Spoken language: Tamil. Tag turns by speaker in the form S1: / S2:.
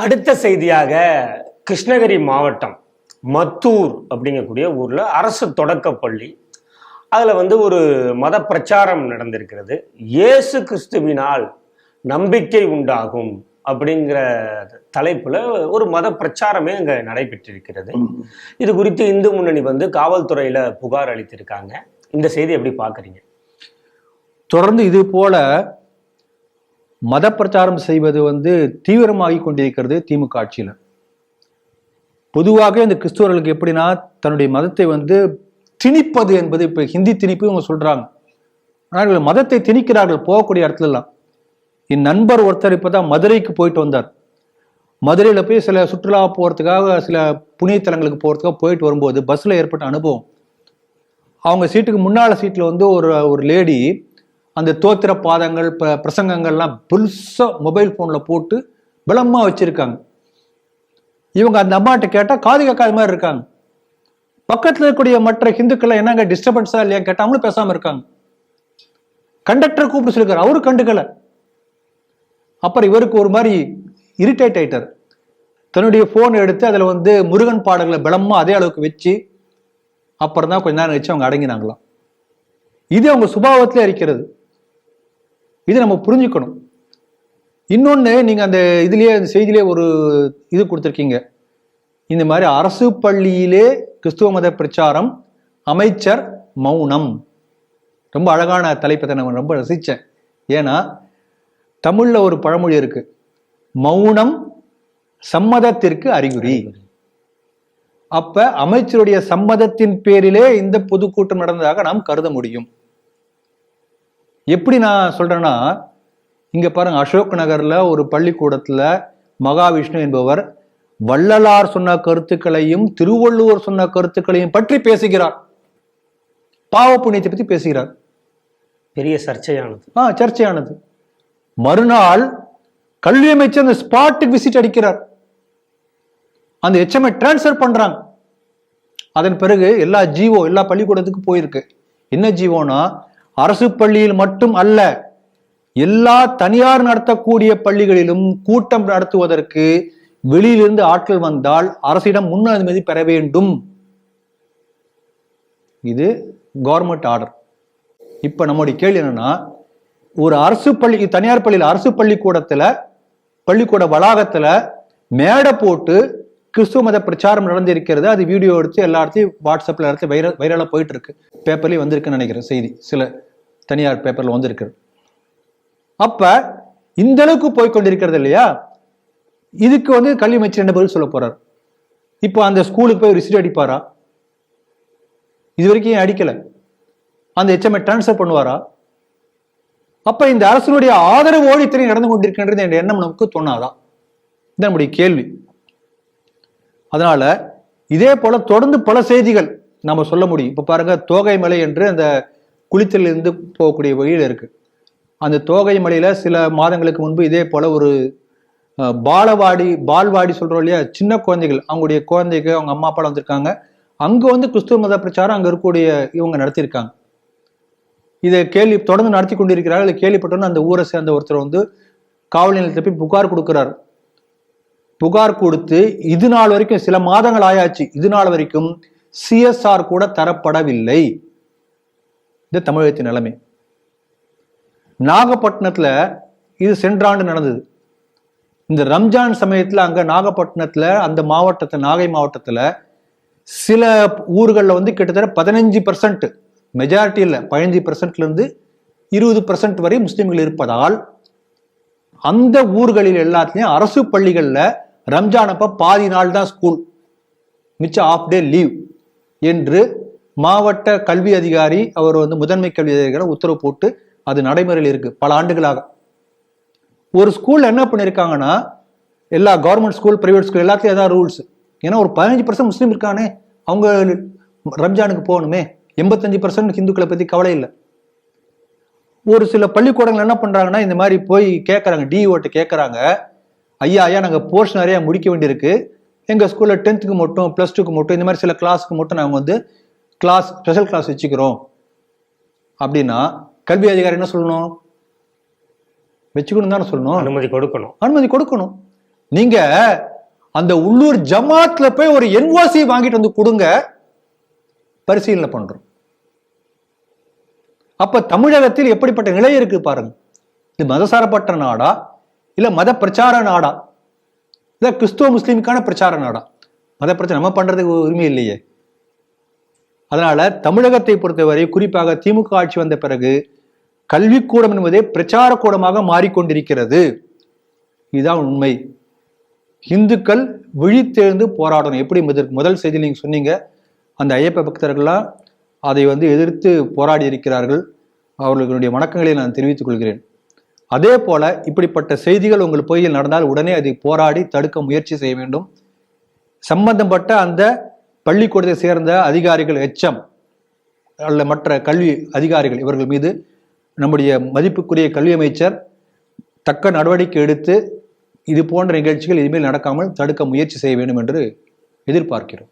S1: அடுத்த செய்தியாக கிருஷ்ணகிரி மாவட்டம் மத்தூர் அப்படிங்கக்கூடிய ஊரில் அரசு தொடக்கப்பள்ளி அதில் வந்து ஒரு மத பிரச்சாரம் நடந்திருக்கிறது. இயேசு கிறிஸ்துவினால் நம்பிக்கை உண்டாகும் அப்படிங்கிற தலைப்புல ஒரு மத பிரச்சாரமே அங்க நடைபெற்றிருக்கிறது. இது குறித்து இந்து முன்னணி வந்து காவல்துறையில புகார் அளித்திருக்காங்க. இந்த செய்தி எப்படி பாக்குறீங்க?
S2: தொடர்ந்து இது போல மத பிரச்சாரம் செய்வது வந்து தீவிரமாகி கொண்டிருக்கிறது திமுக ஆட்சியில். பொதுவாக இந்த கிறிஸ்துவர்களுக்கு எப்படின்னா தன்னுடைய மதத்தை வந்து திணிப்பது என்பது இப்போ ஹிந்தி திணிப்பு இவங்க சொல்றாங்க. ஆனால் இவர்கள் மதத்தை திணிக்கிறார்கள் போகக்கூடிய இடத்துலலாம். என் நண்பர் ஒருத்தர் இப்போதான் மதுரைக்கு போயிட்டு வந்தார். மதுரையில் போய் சில சுற்றுலா போகிறதுக்காக சில புனித தலங்களுக்கு போயிட்டு வரும்போது பஸ்ஸில் ஏற்பட்ட அனுபவம். அவங்க சீட்டுக்கு முன்னால் சீட்டில் வந்து ஒரு ஒரு லேடி அந்த தோத்திர பாதங்கள் ப பிரசங்கங்கள்லாம் புதுசாக மொபைல் ஃபோனில் போட்டு பலமாக வச்சுருக்காங்க. இவங்க அந்த அம்மாட்ட கேட்டால் காது கேட்காத மாதிரி இருக்காங்க. பக்கத்தில் இருக்கக்கூடிய மற்ற ஹிந்துக்கள் என்னங்க டிஸ்டர்பன்ஸாக இல்லையா கேட்டா அவங்களும் இருக்காங்க. கண்டக்டர் கூப்பிட்டு சொல்லிருக்காரு. அவரு கண்டுக்கலை. அப்புறம் இவருக்கு ஒரு மாதிரி இரிட்டேட் ஆயிட்டார். தன்னுடைய ஃபோன் எடுத்து அதில் வந்து முருகன் பாடல்களை பலமாக அதே அளவுக்கு வச்சு அப்புறம் தான் கொஞ்ச நேரம் கழிச்சு அவங்க அடங்கினாங்களாம். இது அவங்க சுபாவத்திலே இருக்கிறது. இது நம்ம புரிஞ்சுக்கணும். இன்னொன்று நீங்கள் அந்த இதுலேயே அந்த செய்தியிலே ஒரு இது கொடுத்துருக்கீங்க. இந்த மாதிரி அரசு பள்ளியிலே கிறிஸ்துவ மத பிரச்சாரம் அமைச்சர் மௌனம். ரொம்ப அழகான தலைப்பை நான் ரொம்ப ரசித்தேன் ஏன்னா தமிழில் ஒரு பழமொழி இருக்கு. மௌனம் சம்மதத்திற்கு அறிகுறி. அப்ப அமைச்சருடைய சம்மதத்தின் பேரிலே இந்த பொதுக்கூட்டம் நடந்ததாக நாம் கருத முடியும். எப்படி நான் சொல்றேன்னா இங்க பாருங்க அசோக் நகர்ல ஒரு பள்ளிக்கூடத்துல மகாவிஷ்ணு என்பவர் வள்ளலார் சொன்ன கருத்துக்களையும் திருவள்ளுவர் சொன்ன கருத்துக்களையும் பற்றி பேசுகிறார். பாவ புண்ணியத்தை பத்தி பேசுகிறார்.
S1: பெரிய சர்ச்சையானது.
S2: ஆ சர்ச்சையானது. மறுநாள் கல்வி அமைச்சர் அந்த ஸ்பாட்டுக்கு விசிட் அடிக்கிறார். அந்த எச்எம்ஐ டிரான்ஸ்ஃபர் பண்றாங்க. அதன் பிறகு எல்லா ஜீவோ எல்லா பள்ளிக்கூடத்துக்கு போயிருக்கு. என்ன ஜீவோனா அரசு பள்ளியில் மட்டும் அல்ல எல்லா தனியார் நடத்தக்கூடிய பள்ளிகளிலும் கூட்டம் நடத்துவதற்கு வெளியிலிருந்து ஆட்கள் வந்தால் அரசிடம் முன் அனுமதி பெற வேண்டும். இது கவர்மெண்ட் ஆர்டர் இப்ப நம்முடைய கேள்வி என்னன்னா ஒரு அரசு பள்ளி தனியார் பள்ளியில் அரசு பள்ளிக்கூடத்துல பள்ளிக்கூட வளாகத்துல மேடை போட்டு கிறிஸ்துவ மத பிரச்சாரம் நடந்திருக்கிறது. அது வீடியோ எடுத்து எல்லா இடத்தையும் வாட்ஸ்அப்பில் எடுத்து வைரல் வைரலாக போயிட்டு இருக்கு பேப்பர்லேயும் வந்திருக்குன்னு நினைக்கிறேன் செய்தி. சில தனியார் பேப்பரில் வந்திருக்கு. அப்போ இந்த அளவுக்கு போய்கொண்டிருக்கிறது இல்லையா? இதுக்கு வந்து கல்வி அமைச்சர் என்ன பதில் சொல்ல போறார்? இப்போ அந்த ஸ்கூலுக்கு போய் ரிசிட் அடிப்பாரா? இது வரைக்கும் ஏன் அடிக்கலை? அந்த எச்எம்ஐ டிரான்ஸ்ஃபர் பண்ணுவாரா? அப்ப இந்த அரசனுடைய ஆதரவோடு இத்தனை நடந்து கொண்டிருக்கின்றது என்ற எண்ணம் நமக்கு தோணாதா? இது நம்முடைய கேள்வி. அதனால இதே போல தொடர்ந்து பல செய்திகள் நம்ம சொல்ல முடியும். இப்ப பாருங்க தோகை மலை என்று அந்த குளித்தலிருந்து போகக்கூடிய வழியில் இருக்கு. அந்த தோகை மலையில சில மாதங்களுக்கு முன்பு இதே போல ஒரு பாலவாடி பால்வாடி சொல்றோம் இல்லையா? சின்ன குழந்தைகள் அவங்களுடைய குழந்தைக்கு அவங்க அம்மா அப்பா வந்திருக்காங்க. அங்க வந்து கிறிஸ்துவ மத பிரச்சாரம் அங்க இருக்கக்கூடிய இவங்க நடத்தியிருக்காங்க. இதை கேள்வி தொடர்ந்து நடத்தி கொண்டிருக்கிறார்கள். கேள்விப்பட்டோன்னு அந்த ஊரை சேர்ந்த ஒருத்தர் வந்து காவல் நிலையத்தில் போய் புகார் கொடுக்கிறார். புகார் கொடுத்து இது நாள் வரைக்கும் சில மாதங்கள் ஆயாச்சு. இது நாள் வரைக்கும் சிஎஸ்ஆர் கூட தரப்படவில்லை. இது தமிழகத்தின் நிலைமை. நாகப்பட்டினத்துல இது சென்ற ஆண்டு நடந்தது. இந்த ரம்ஜான் சமயத்துல அங்க நாகப்பட்டினத்துல அந்த மாவட்டத்தை நாகை மாவட்டத்துல சில ஊர்களில் வந்து கிட்டத்தட்ட பதினஞ்சு பர்சன்ட் மெஜாரிட்டி இல்லை பதினஞ்சு பர்சன்ட்ல இருந்து இருபது பர்சன்ட் வரை முஸ்லீம்கள் இருப்பதால் அந்த ஊர்களில் எல்லாத்துலேயும் அரசு பள்ளிகளில் ரம்ஜான் அப்ப பாதி நாள் தான் ஸ்கூல் மிச்சம் ஆஃப் டே லீவ் என்று மாவட்ட கல்வி அதிகாரி அவர் வந்து முதன்மை கல்வி அதிகாரி உத்தரவு போட்டு அது நடைமுறையில் இருக்கு பல ஆண்டுகளாக. ஒரு ஸ்கூல்ல என்ன பண்ணியிருக்காங்கன்னா எல்லா கவர்மெண்ட் ஸ்கூல் பிரைவேட் ஸ்கூல் எல்லாத்துலயும் ஏதாவது ரூல்ஸ் ஏன்னா ஒரு பதினஞ்சு பர்சன்ட் முஸ்லீம் இருக்கானே அவங்க ரம்ஜானுக்கு போகணுமே. எண்பத்தஞ்சு பர்சன்ட் ஹிந்துக்களை பத்தி கவலை இல்லை. ஒரு சில பள்ளிக்கூடங்கள் என்ன பண்றாங்கன்னா இந்த மாதிரி போய் கேட்கறாங்க டிஓட்ட கேட்கறாங்க ஐயா ஐயா நாங்க போர்ஷன் நிறைய முடிக்க வேண்டியிருக்கு. எங்க ஸ்கூல்ல டென்த்துக்கு மட்டும் பிளஸ் டூக்கு மட்டும் இந்த மாதிரி சில கிளாஸ்க்கு மட்டும் நாங்க வந்து கிளாஸ் ஸ்பெஷல் கிளாஸ் வச்சுக்கிறோம். அப்படின்னா கல்வி அதிகாரி என்ன சொல்லணும்? வச்சுக்கணும் தானே சொல்லணும்?
S1: அனுமதி கொடுக்கணும்.
S2: அனுமதி கொடுக்கணும். நீங்க அந்த உள்ளூர் ஜமாத்ல போய் ஒரு என்ஓசி வாங்கிட்டு வந்து கொடுங்க. பரிசீலனை பண்றோம். அப்ப தமிழகத்தில் எப்படிப்பட்ட நிலை இருக்கு பாருங்க. இது மதசாரப்பட்ட நாடா? இல்ல மத பிரச்சார நாடா. இல்ல கிறிஸ்துவ முஸ்லீமுக்கான பிரச்சார நாடா. மத பிரச்சனை நம்ம பண்றதுக்கு உரிமை இல்லையே. அதனால தமிழகத்தை பொறுத்தவரை குறிப்பாக திமுக ஆட்சி வந்த பிறகு கல்விக்கூடம் என்பதே பிரச்சார கூடமாக மாறிக்கொண்டிருக்கிறது. இதுதான் உண்மை. இந்துக்கள் விழித்தெழுந்து போராடணும். எப்படி முதல் முதல் செய்தியில் நீங்க சொன்னீங்க. அந்த ஐயப்ப பக்தர்கள்லாம் அதை வந்து எதிர்த்து போராடி இருக்கிறார்கள் அவர்களுடைய வணக்கங்களை நான் தெரிவித்துக் கொள்கிறேன். அதே போல இப்படிப்பட்ட செய்திகள் உங்கள் பகுதியில் நடந்தால் உடனே அதை போராடி தடுக்க முயற்சி செய்ய வேண்டும். சம்பந்தப்பட்ட அந்த பள்ளிக்கூடத்தை சேர்ந்த அதிகாரிகள் எச்சம் அல்ல மற்ற கல்வி அதிகாரிகள் இவர்கள் மீது நம்முடைய மதிப்புக்குரிய கல்வி அமைச்சர் தக்க நடவடிக்கை எடுத்து இது போன்ற நிகழ்ச்சிகள் இனிமேல் நடக்காமல் தடுக்க முயற்சி செய்ய வேண்டும் என்று எதிர்பார்க்கிறோம்.